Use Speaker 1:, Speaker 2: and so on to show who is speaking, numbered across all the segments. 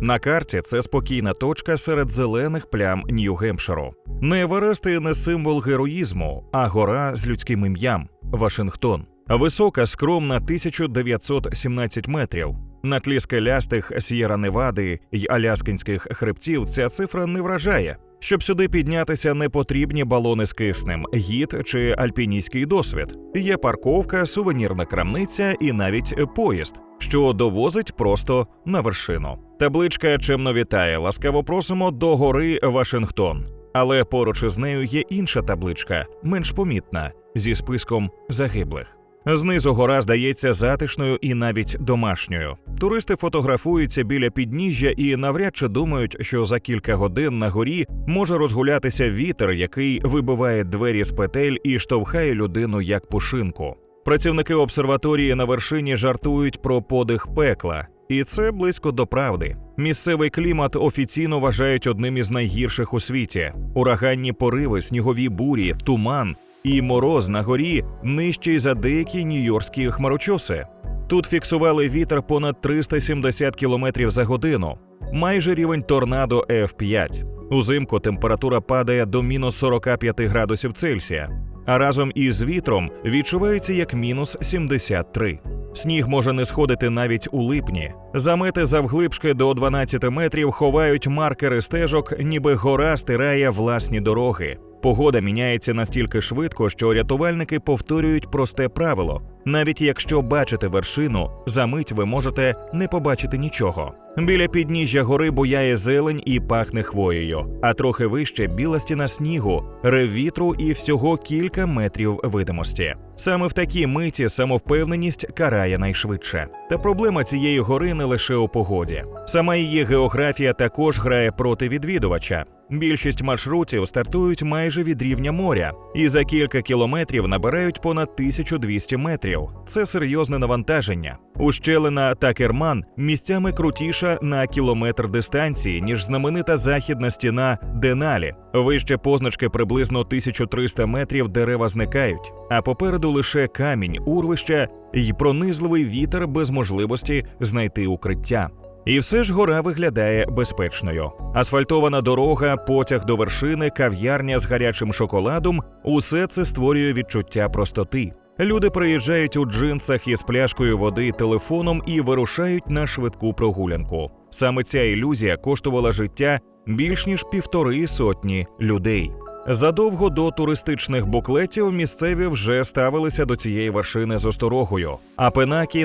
Speaker 1: На карті це спокійна точка серед зелених плям Нью-Гемпширу. Не Еверест не символ героїзму, а гора з людським ім'ям Вашингтон. Висока, скромна 1917 метрів. На тлі скелястих С'єра Невади й Аляскинських хребтів ця цифра не вражає. Щоб сюди піднятися, не потрібні балони з киснем, гід чи альпіністський досвід. Є парковка, сувенірна крамниця і навіть поїзд, що довозить просто на вершину. Табличка чемно вітає. Ласкаво просимо до гори Вашингтон. Але поруч із нею є інша табличка, менш помітна, зі списком загиблих. Знизу гора здається затишною і навіть домашньою. Туристи фотографуються біля підніжжя і навряд чи думають, що за кілька годин на горі може розгулятися вітер, який вибиває двері з петель і штовхає людину як пушинку. Працівники обсерваторії на вершині жартують про подих пекла, і це близько до правди. Місцевий клімат офіційно вважають одним із найгірших у світі: ураганні пориви, снігові бурі, туман і мороз на горі нижчий за деякі нью-йоркські хмарочоси. Тут фіксували вітер понад 370 км за годину, майже рівень торнадо F5. Узимку температура падає до мінус 45 градусів Цельсія, а разом із вітром відчувається як мінус 73. Сніг може не сходити навіть у липні. Замети завглибшки до 12 метрів ховають маркери стежок, ніби гора стирає власні дороги. Погода міняється настільки швидко, що рятувальники повторюють просте правило: навіть якщо бачите вершину, за мить ви можете не побачити нічого. Біля підніжжя гори буяє зелень і пахне хвоєю, а трохи вище біла стіна снігу, рев вітру і всього кілька метрів видимості. Саме в такій миті самовпевненість карає найшвидше. Та проблема цієї гори не лише у погоді. Сама її географія також грає проти відвідувача. Більшість маршрутів стартують майже від рівня моря і за кілька кілометрів набирають понад 1200 метрів. Це серйозне навантаження. Ущелина та керман місцями крутіша на кілометр дистанції, ніж знаменита західна стіна Деналі. Вище позначки приблизно 1300 метрів дерева зникають, а попереду лише камінь, урвища й пронизливий вітер без можливості знайти укриття. І все ж гора виглядає безпечною. Асфальтована дорога, потяг до вершини, кав'ярня з гарячим шоколадом усе це створює відчуття простоти. Люди приїжджають у джинсах із пляшкою води, телефоном і вирушають на швидку прогулянку. Саме ця ілюзія коштувала життя більш ніж півтори сотні людей. Задовго до туристичних буклетів місцеві вже ставилися до цієї вершини з осторогою, а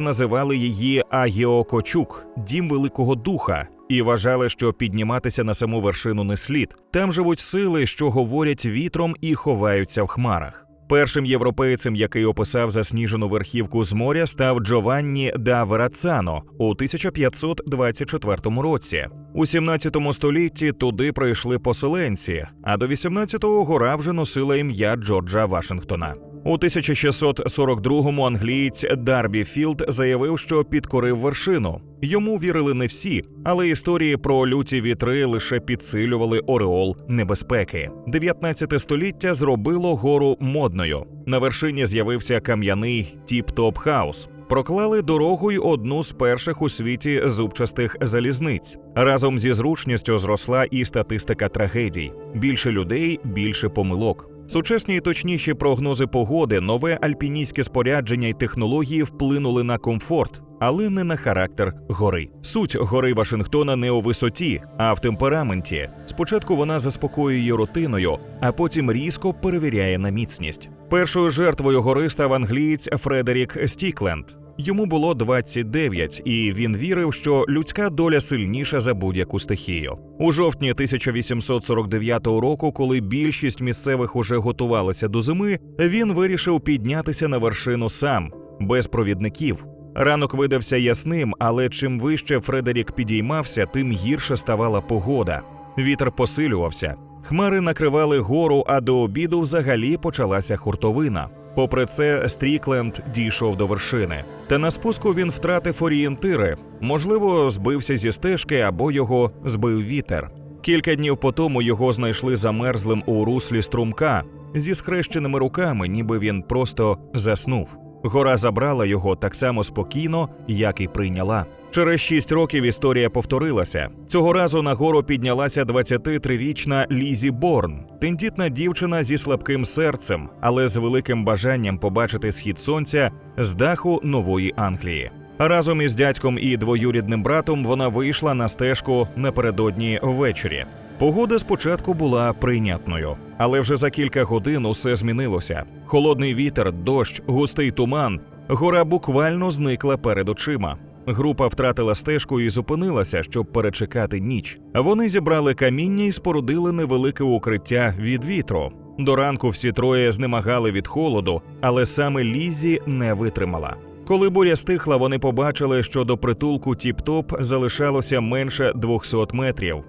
Speaker 1: називали її Агіокочук дім великого духа, і вважали, що підніматися на саму вершину не слід. Там живуть сили, що говорять вітром і ховаються в хмарах. Першим європейцем, який описав засніжену верхівку з моря, став Джованні да Верацано у 1524 році. У 17 столітті туди прийшли поселенці, а до 18-го гора вже носила ім'я Джорджа Вашингтона. У 1642-му англієць Дарбі Філд заявив, що підкорив вершину. Йому вірили не всі, але історії про люті вітри лише підсилювали ореол небезпеки. 19 століття зробило гору модною. На вершині з'явився кам'яний тіп-топ хаус. Проклали дорогу й одну з перших у світі зубчастих залізниць. Разом зі зручністю зросла і статистика трагедій: більше людей, більше помилок. Сучасні і точніші прогнози погоди, нове альпіністське спорядження й технології вплинули на комфорт, але не на характер гори. Суть гори Вашингтона не у висоті, а в темпераменті. Спочатку вона заспокоює рутиною, а потім різко перевіряє на міцність. Першою жертвою гори став англієць Фредерік Стікленд. Йому було 29, і він вірив, що людська доля сильніша за будь-яку стихію. У жовтні 1849 року, коли більшість місцевих уже готувалися до зими, він вирішив піднятися на вершину сам, без провідників. Ранок видався ясним, але чим вище Фредерік підіймався, тим гірше ставала погода. Вітер посилювався. Хмари накривали гору, а до обіду взагалі почалася хуртовина. Попри це, Стрікленд дійшов до вершини. Та на спуску він втратив орієнтири, можливо, збився зі стежки або його збив вітер. Кілька днів по тому його знайшли замерзлим у руслі струмка зі схрещеними руками, ніби він просто заснув. Гора забрала його так само спокійно, як і прийняла. Через шість років історія повторилася. Цього разу на гору піднялася 23-річна Лізі Борн, тендітна дівчина зі слабким серцем, але з великим бажанням побачити схід сонця з даху нової Англії. Разом із дядьком і двоюрідним братом вона вийшла на стежку напередодні ввечері. Погода спочатку була прийнятною, але вже за кілька годин усе змінилося. Холодний вітер, дощ, густий туман. Гора буквально зникла перед очима. Група втратила стежку і зупинилася, щоб перечекати ніч. Вони зібрали каміння і спорудили невелике укриття від вітру. До ранку всі троє знемагали від холоду, але саме Лізі не витримала. Коли буря стихла, вони побачили, що до притулку Тіп-Топ залишалося менше 200 метрів.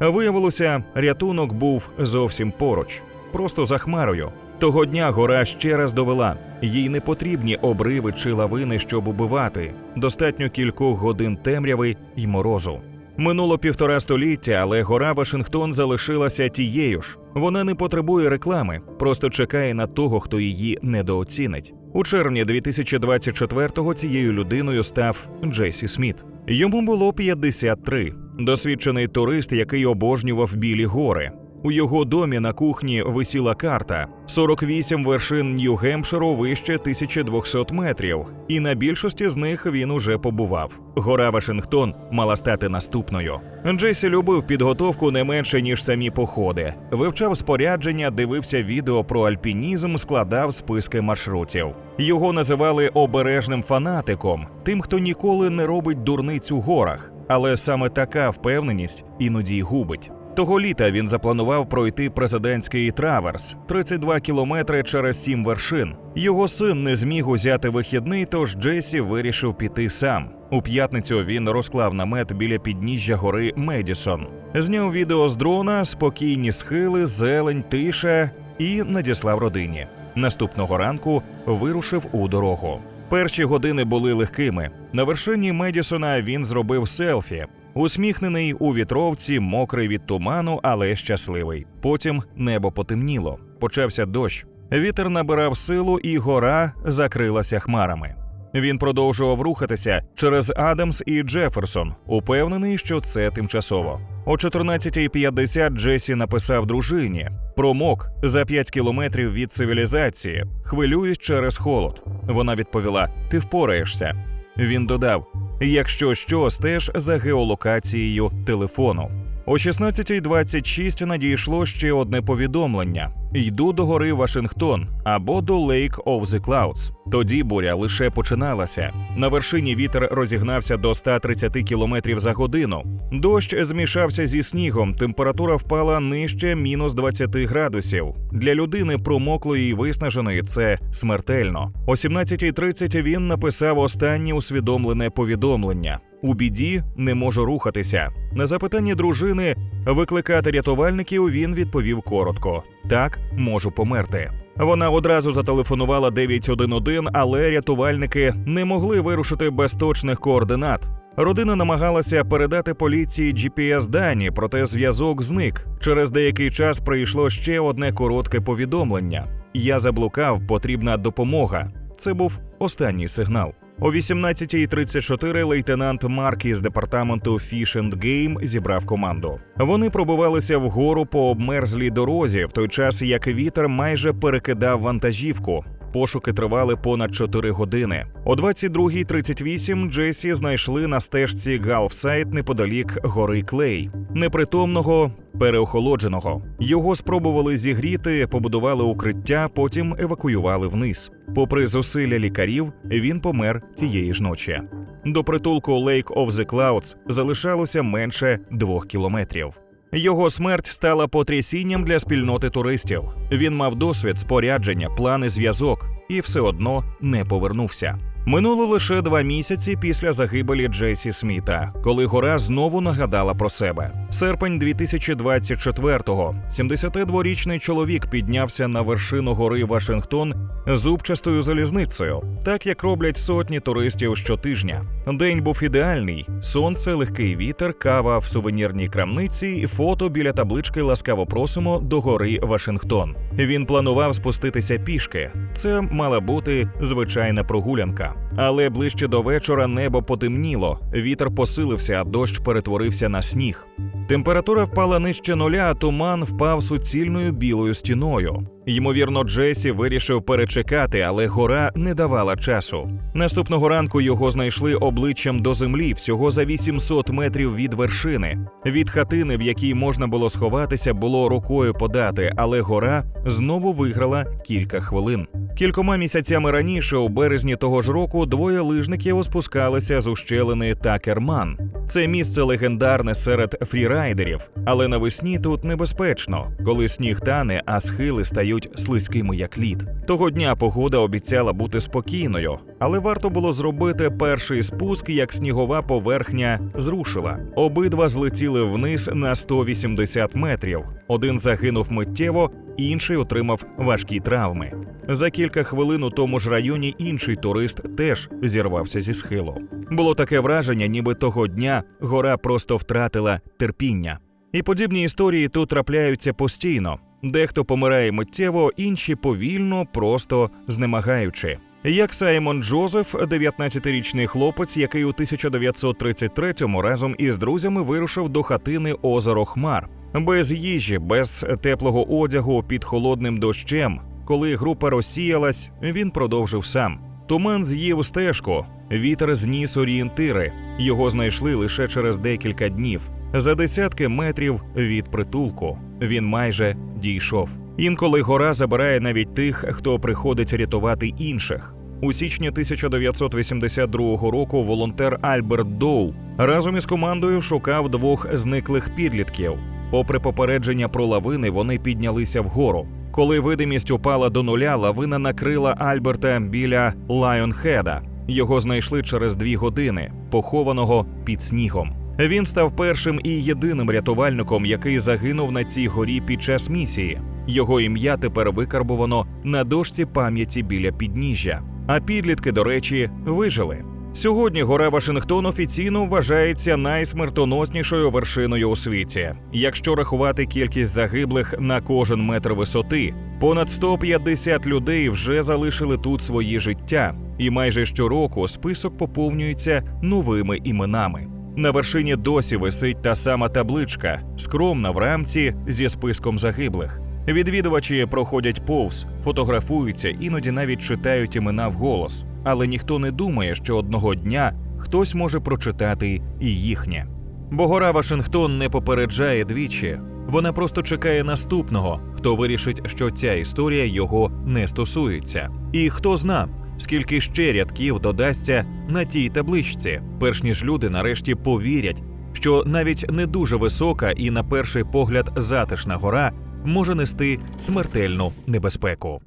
Speaker 1: Виявилося, рятунок був зовсім поруч, просто за хмарою. Того дня гора ще раз довела, їй не потрібні обриви чи лавини, щоб убивати. Достатньо кількох годин темряви й морозу. Минуло півтора століття, але гора Вашингтон залишилася тією ж. Вона не потребує реклами, просто чекає на того, хто її недооцінить. У червні 2024-го цією людиною став Джесі Сміт. Йому було 53. Досвідчений турист, який обожнював білі гори. У його домі на кухні висіла карта: 48 вершин Нью-Гемпширу вище 1200 метрів, і на більшості з них він уже побував. Гора Вашингтон мала стати наступною. Джесі любив підготовку не менше ніж самі походи. Вивчав спорядження, дивився відео про альпінізм, складав списки маршрутів. Його називали обережним фанатиком, тим, хто ніколи не робить дурниць у горах. Але саме така впевненість іноді й губить. Того літа він запланував пройти президентський траверс 32 кілометри через сім вершин. Його син не зміг узяти вихідний, тож Джесі вирішив піти сам. У п'ятницю він розклав намет біля підніжжя гори Медісон. Зняв відео з дрона, спокійні схили, зелень, тиша і надіслав родині. Наступного ранку вирушив у дорогу. Перші години були легкими. На вершині Медісона він зробив селфі. Усміхнений у вітровці, мокрий від туману, але щасливий. Потім небо потемніло. Почався дощ. Вітер набирав силу, і гора закрилася хмарами. Він продовжував рухатися через Адамс і Джеферсон, упевнений, що це тимчасово. О 14.50 Джесі написав дружині: промок за 5 кілометрів від цивілізації, хвилююсь через холод. Вона відповіла: Ти впораєшся. Він додав: Якщо що, стеж за геолокацією телефону. О 16.26 надійшло ще одне повідомлення: йду до гори Вашингтон або до Lake of the Clouds. Тоді буря лише починалася. На вершині вітер розігнався до 130 км за годину. Дощ змішався зі снігом. Температура впала нижче мінус 20 градусів. Для людини промоклої і виснаженої це смертельно. О 17.30 він написав останнє усвідомлене повідомлення. У біді не можу рухатися. На запитання дружини викликати рятувальників він відповів коротко: так, можу померти. Вона одразу зателефонувала 911, але рятувальники не могли вирушити без точних координат. Родина намагалася передати поліції gps дані, проте зв'язок зник. Через деякий час прийшло ще одне коротке повідомлення: Я заблукав, потрібна допомога. Це був останній сигнал. О 18.34 лейтенант Марк із департаменту Fish and Game зібрав команду. Вони пробивалися вгору по обмерзлій дорозі, в той час як вітер майже перекидав вантажівку. Пошуки тривали понад 4 години. О 22.38 Джесі знайшли на стежці Галфсайт неподалік гори Клей, непритомного, переохолодженого. Його спробували зігріти, побудували укриття, потім евакуювали вниз. Попри зусилля лікарів, він помер тієї ж ночі. До притулку Lake of the Clouds залишалося менше двох кілометрів. Його смерть стала потрясінням для спільноти туристів. Він мав досвід, спорядження, плани, зв'язок і все одно не повернувся. Минуло лише два місяці після загибелі Джесі Сміта, коли гора знову нагадала про себе. Серпень 2024-го 72-річний чоловік піднявся на вершину гори Вашингтон зубчастою залізницею, так як роблять сотні туристів щотижня. День був ідеальний: сонце, легкий вітер, кава в сувенірній крамниці, фото біля таблички Ласкаво просимо до гори Вашингтон. Він планував спуститися пішки. Це мала бути звичайна прогулянка. Але ближче до вечора небо потемніло, вітер посилився, а дощ перетворився на сніг. Температура впала нижче нуля, а туман впав суцільною білою стіною. Ймовірно, Джесі вирішив перечекати, але гора не давала часу. Наступного ранку його знайшли обличчям до землі всього за 800 метрів від вершини. Від хатини, в якій можна було сховатися, було рукою подати, але гора знову виграла кілька хвилин. Кількома місяцями раніше, у березні того ж року, двоє лижників спускалися з ущелини Такерман. Це місце легендарне серед фрірайдерів, але навесні тут небезпечно, коли сніг тане, а схили стають слизькими як лід. Того дня погода обіцяла бути спокійною, але варто було зробити перший спуск, як снігова поверхня зрушила. Обидва злетіли вниз на 180 метрів. Один загинув миттєво, інший отримав важкі травми. За кілька хвилин у тому ж районі інший турист теж зірвався зі схилу. Було таке враження, ніби того дня гора просто втратила терпіння. І подібні історії тут трапляються постійно. Дехто помирає миттєво, інші повільно, просто знемагаючи. Як Саймон Джозеф, 19-річний хлопець, який у 1933-му разом із друзями вирушив до хатини озеро Хмар, без їжі, без теплого одягу під холодним дощем. Коли група розсіялась, він продовжив сам. Туман з'їв стежку, вітер зніс орієнтири. Його знайшли лише через декілька днів. За десятки метрів від притулку він майже дійшов. Інколи гора забирає навіть тих, хто приходить рятувати інших. У січні 1982 року волонтер Альберт Доу разом із командою шукав двох зниклих підлітків. Попри попередження про лавини, вони піднялися вгору. Коли видимість упала до нуля, лавина накрила Альберта біля Лайонхеда. Його знайшли через дві години, похованого під снігом. Він став першим і єдиним рятувальником, який загинув на цій горі під час місії. Його ім'я тепер викарбовано на дошці пам'яті біля підніжжя. А підлітки, до речі, вижили. Сьогодні гора Вашингтон офіційно вважається найсмертоноснішою вершиною у світі. Якщо рахувати кількість загиблих на кожен метр висоти, понад 150 людей вже залишили тут свої життя, і майже щороку список поповнюється новими іменами. На вершині досі висить та сама табличка, скромна в рамці зі списком загиблих. Відвідувачі проходять повз, фотографуються, іноді навіть читають імена вголос, але ніхто не думає, що одного дня хтось може прочитати і їхнє. Бо гора Вашингтон не попереджає двічі. Вона просто чекає наступного, хто вирішить, що ця історія його не стосується. І хто зна, скільки ще рядків додасться на тій табличці, перш ніж люди нарешті повірять, що навіть не дуже висока і на перший погляд затишна гора може нести смертельну небезпеку.